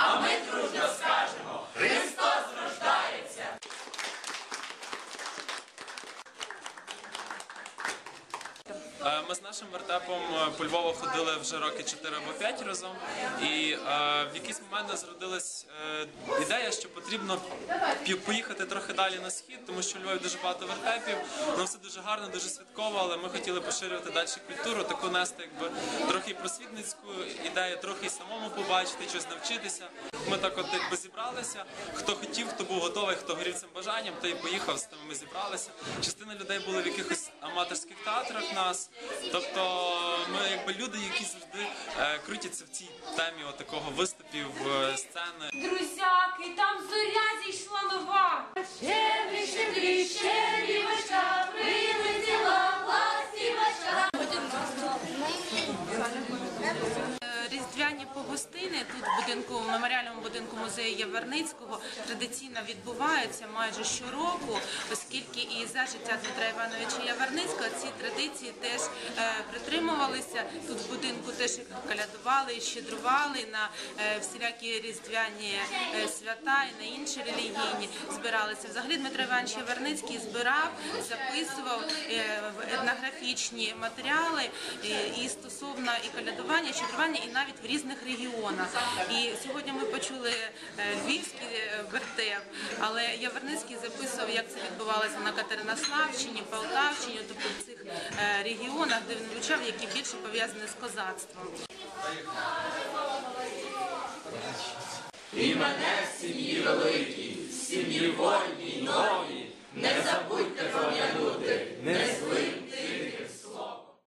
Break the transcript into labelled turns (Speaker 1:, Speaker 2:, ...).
Speaker 1: Aumenta Ми
Speaker 2: з нашим вертепом е, по Львову ходили вже роки 4 або 5 разом, і е, в якийсь момент зародилась е, ідея, що потрібно поїхати трохи далі на схід, тому що у Львові дуже багато вертепів, воно все дуже гарно, дуже святково, але ми хотіли поширювати далі культуру, таку нести якби трохи просвітницьку ідею, трохи самому побачити, щось навчитися. Ми так от якби зібралися. Хто хотів, хто був готовий, хто горів цим бажанням, той поїхав з тим. Ми зібралися. Частина людей були в якихось аматорських театрах нас. Тобто, ми якби люди, які завжди е, крутяться в цій темі отакого такого виступів, е, сцени.
Speaker 3: Друзяки, там зоря
Speaker 4: тут в будинку в меморіальному будинку музею Яверницького традиційно відбуваються майже щороку, оскільки і за життя Дмитра Івановича Яверницького ці традиції теж е, притримувалися. Тут в будинку теж і щедрували на е, всілякі різдвяні е, свята і на інші релігійні збиралися. Взагалі Дмитро Іванович Яверницький збирав, записував етнографічні матеріали і стосовно і колядування, і щедрування, і навіть в різних регіонах. І сьогодні ми почули е, львівський е, вертеп, але Яверницький записував, як це відбувалося на Катеринославщині, Полтавщині, тобто в цих е, регіонах, де він вивчав, які більше пов'язані з козацтвом.
Speaker 1: І мене в сім'ї великій, сім'ї вольній, новій,